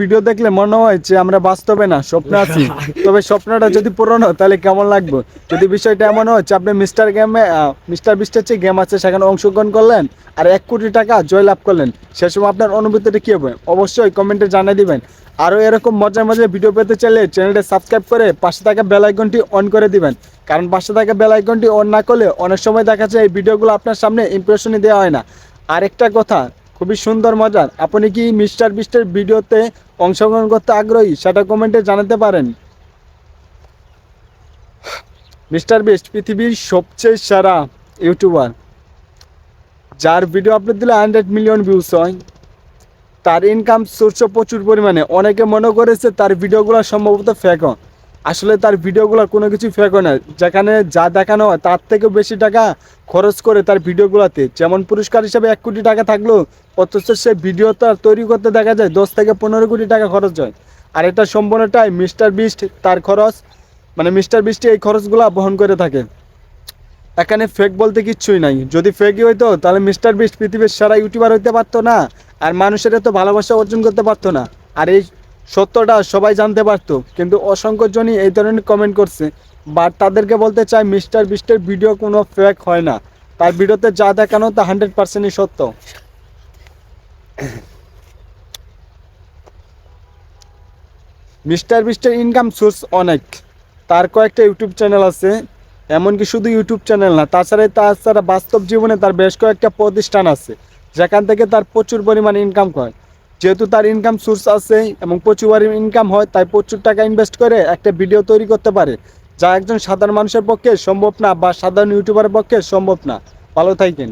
Video দেখলে মনে হয় যে আমরা বাস্তবে না, স্বপ্ন আছি। তবে স্বপ্নটা যদি পূরণ হয়, তাহলে কেমন লাগবে? যদি বিষয়টা এমন হয় যে আপনি মিস্টার গেমে মিস্টার বিস্টার যে গেম আছে, সেখানে অংশগ্রহণ করলেন আর এক কোটি টাকা জয়লাভ করলেন, সে সময় আপনার অনুভূতিটা কী হবে? অবশ্যই কমেন্টে জানিয়ে দিবেন। আরও এরকম মজার মজার ভিডিও পেতে চাইলে চ্যানেলটা সাবস্ক্রাইব করে পাশে থাকা বেল আইকনটি অন করে দিবেন। কারণ পাশে থাকা বেল আইকনটি অন না করলে অনেক সময় দেখা যায় এই ভিডিওগুলো আপনার সামনে ইমপ্রেশনই দেওয়া হয় না। আরেকটা কথা খুবই সুন্দর মজার আপনি কি মিস্টার বিস্টের ভিডিওতে অংশগ্রহণ করতে আগ্রহী? সেটা কমেন্টে জানাতে পারেন। মিস্টার বিস্ট, পৃথিবীর সবচেয়ে সেরা ইউটিউবার, যার ভিডিও আপলোড দিলে হান্ড্রেড মিলিয়ন ভিউজ হয়, তার ইনকাম সোর্স প্রচুর পরিমাণে। অনেকে মনে করেছে তার ভিডিওগুলো সম্ভবত ফেক আসলে তার ভিডিওগুলো কোনো কিছু ফেক হয় না। যেখানে যা দেখানো হয়, তার থেকেও বেশি টাকা খরচ করে তার ভিডিওগুলোতে। যেমন পুরস্কার হিসেবে এক কোটি টাকা থাকলেও অথচ সে ভিডিও তার তৈরি করতে দেখা যায়, দশ থেকে পনেরো কোটি টাকা খরচ হয়। আর এটা সম্পূর্ণটাই মিস্টার বিস্ট, তার খরচ মানে মিস্টার বিস্টে এই খরচগুলো বহন করে থাকে। এখানে ফেক বলতে কিচ্ছুই নাই। যদি ফেকই হইতো, তাহলে মিস্টার বিস্ট পৃথিবীর সেরা ইউটিউবার হইতে পারতো না, আর মানুষের এত ভালোবাসা অর্জন করতে পারতো না। আর এই সত্যটা সবাই জানতে পারতো, কিন্তু অসংখ্য জনই এই ধরনের কমেন্ট করছে বাট তাদেরকে বলতে চাই মিস্টার বিস্টের ভিডিও কোনো ফেক হয় না। তার ভিডিওতে যা দেখানো তা হান্ড্রেড পার্সেন্টই সত্য। মিস্টার বিস্টের ইনকাম সোর্স অনেক। তার কয়েকটা ইউটিউব চ্যানেল আছে, এমনকি শুধু ইউটিউব চ্যানেল না, তাছাড়া তাছাড়া বাস্তব জীবনে তার বেশ কয়েকটা প্রতিষ্ঠান আছে, যেখান থেকে তার প্রচুর পরিমাণে ইনকাম হয়। যেহেতু তার ইনকাম সোর্স আছে এবং প্রচুর ইনকাম হয়, তাই প্রচুর টাকা ইনভেস্ট করে একটা ভিডিও তৈরি করতে পারে, যা একজন সাধারণ মানুষের পক্ষে সম্ভব না বা সাধারণ ইউটিউবারের পক্ষে সম্ভব না। ভালো থাকেন।